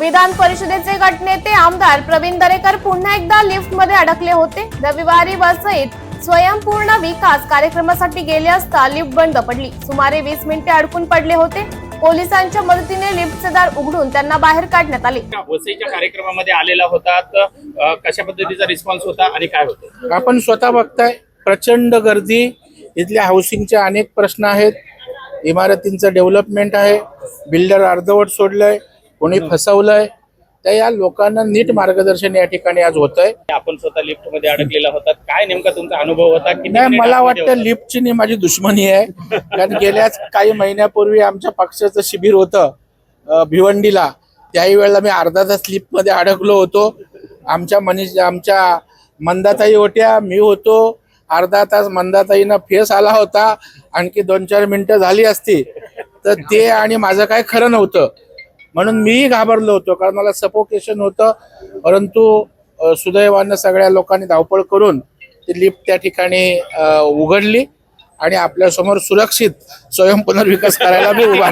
विधान परिषदेचे गटनेते आमदार प्रवीण दरेकर पुन्हा एकदा लिफ्टमध्ये अडकले होते. रविवारी वसईत स्वयंपूर्ण विकास कार्यक्रमासाठी गेले असता लिफ्ट बंद पडली. सुमारे वीस मिनिटे अडकून पडले होते. पोलिसांच्या मदतीने लिफ्टचे दार उघडून त्यांना बाहेर काढण्यात आले. वसईच्या कार्यक्रमामध्ये आलेला होता. तर कशा पद्धतीचा रिस्पॉन्स होता आणि काय होतं? आपण स्वतः बघताय प्रचंड गर्दी. इथल्या हाऊसिंगचे अनेक प्रश्न आहेत. इमारतींचं डेव्हलपमेंट आहे. बिल्डर अर्धवट सोडलंय. कोणी फसवलंय तर या लोकांना नीट मार्गदर्शन या ठिकाणी आज होत आहे आपण स्वतः लिफ्टमध्ये अडकलेला होता. काय नेमका तुमचा अनुभव होता किती नाही मला वाटतं? लिफ्टची नी माझी दुश्मनी आहे. कारण गेल्याच काही महिन्यापूर्वी आमच्या पक्षाचं शिबिर होतं भिवंडीला. त्याही वेळेला मी अर्धा तास लिफ्टमध्ये अडकलो होतो. आमच्या मनीष आमच्या मंदाताई होत्या मी होतो. अर्धा तास मंदाताईनं फेस आला होता. आणखी दोन चार मिनिटं झाली असती. तर ते आणि माझं काय खरं नव्हतं. म्हणून मीही घाबरलो होतो कारण मला सपोकेशन होतं. परंतु सुदैवानं सगळ्या लोकांनी धावपळ करून ती लिफ्ट त्या ठिकाणी उघडली आणि आपल्यासमोर सुरक्षित स्वयंपुनर्विकास करायला मी उभा